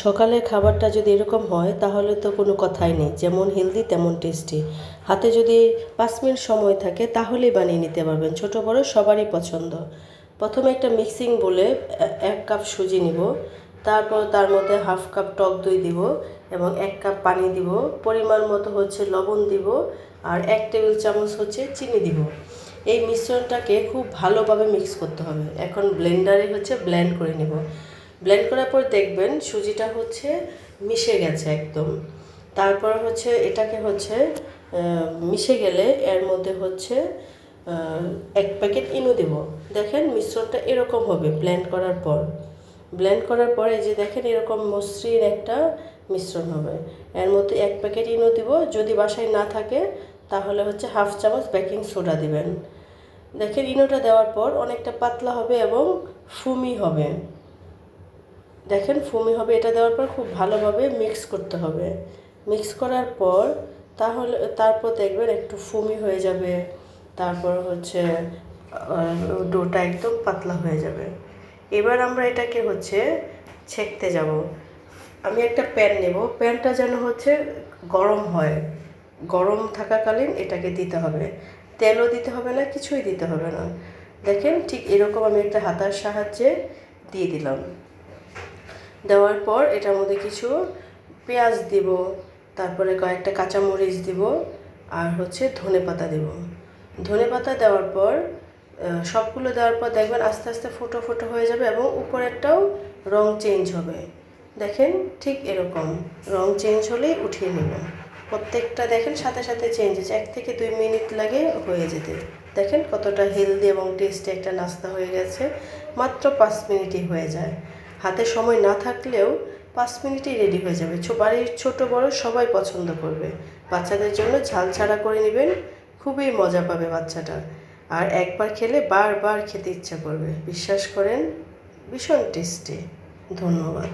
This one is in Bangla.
সকালে খাবারটা যদি এরকম হয়, তাহলে তো কোনো কথাই নেই। যেমন হেলদি তেমন টেস্টি হাতে যদি পাঁচ মিনিট সময় থাকে, তাহলেই বানিয়ে নিতে পারবেন। ছোট, বড় সবারই পছন্দ। প্রথমে একটা মিক্সিং বলে এক কাপ সুজি নিব। তারপর তার মধ্যে হাফ কাপ টক দই দিব এবং এক কাপ পানি দিব। পরিমাণ মতো হচ্ছে লবণ দিব আর এক টেবিল চামচ হচ্ছে চিনি দিব। এই মিশ্রণটাকে খুব ভালোভাবে মিক্স করতে হবে। এখন ব্লেন্ডারে হচ্ছে ব্লেন্ড করে নেব। ব্লেন্ড করার পর দেখবেন সুজিটা হচ্ছে মিশে গেছে একদম। তারপর হচ্ছে এটাকে হচ্ছে মিশে গেলে এর মধ্যে হচ্ছে এক প্যাকেট ইনো দেব। দেখেন মিশ্রণটা এরকম হবে ব্লেন্ড করার পর। ব্লেন্ড করার পরে যে দেখেন এরকম মসৃণ একটা মিশ্রণ হবে। এর মধ্যে এক প্যাকেট ইনো দিব। যদি বাসায় না থাকে, তাহলে হচ্ছে হাফ চামচ বেকিং সোডা দিবেন। দেখেন ইনোটা দেওয়ার পর অনেকটা পাতলা হবে এবং ফুমি হবে। দেখেন ফুমি হবে এটা দেওয়ার পর খুব ভালোভাবে মিক্স করতে হবে। মিক্স করার পর তাহলে, তারপর দেখবেন একটু ফুমি হয়ে যাবে। তারপর হচ্ছে ডোটা একদম পাতলা হয়ে যাবে। এবার আমরা এটাকে হচ্ছে ছেঁকতে যাব। আমি একটা প্যান নেব। প্যানটা যেন হচ্ছে গরম হয়। গরম থাকাকালীন এটাকে দিতে হবে। তেলও দিতে হবে না, কিছুই দিতে হবে না। দেখেন ঠিক এরকম আমি একটা হাতার সাহায্যে দিয়ে দিলাম। দেওয়ার পর এটার মধ্যে কিছু পেঁয়াজ দিব, তারপরে কয়েকটা কাঁচামরিচ দিব, আর হচ্ছে ধনে পাতা দেব। ধনে পাতা দেওয়ার পর সবগুলো দেওয়ার পর দেখবেন আস্তে আস্তে ফুটো ফুটো হয়ে যাবে এবং উপরেরটাও রং চেঞ্জ হবে। দেখেন ঠিক এরকম, রং চেঞ্জ হলেই উঠিয়ে নেবেন। প্রত্যেকটা দেখেন সাথে সাথে চেঞ্জ হচ্ছে এক থেকে দুই মিনিট লাগে হয়ে যেতে। দেখেন কতটা হেলদি এবং টেস্টি একটা নাস্তা হয়ে গেছে, মাত্র পাঁচ মিনিটই হয়ে যায়। হাতে সময় না থাকলেও পাঁচ মিনিটেই রেডি হয়ে যাবে। বাড়ির ছোটো বড় সবাই পছন্দ করবে। বাচ্চাদের জন্য ঝাল ছাড়া করে নেবেন, খুবই মজা পাবে বাচ্চাটা। আর একবার খেলে বারবার খেতে ইচ্ছা করবে। বিশ্বাস করেন, ভীষণ টেস্টি ধন্যবাদ।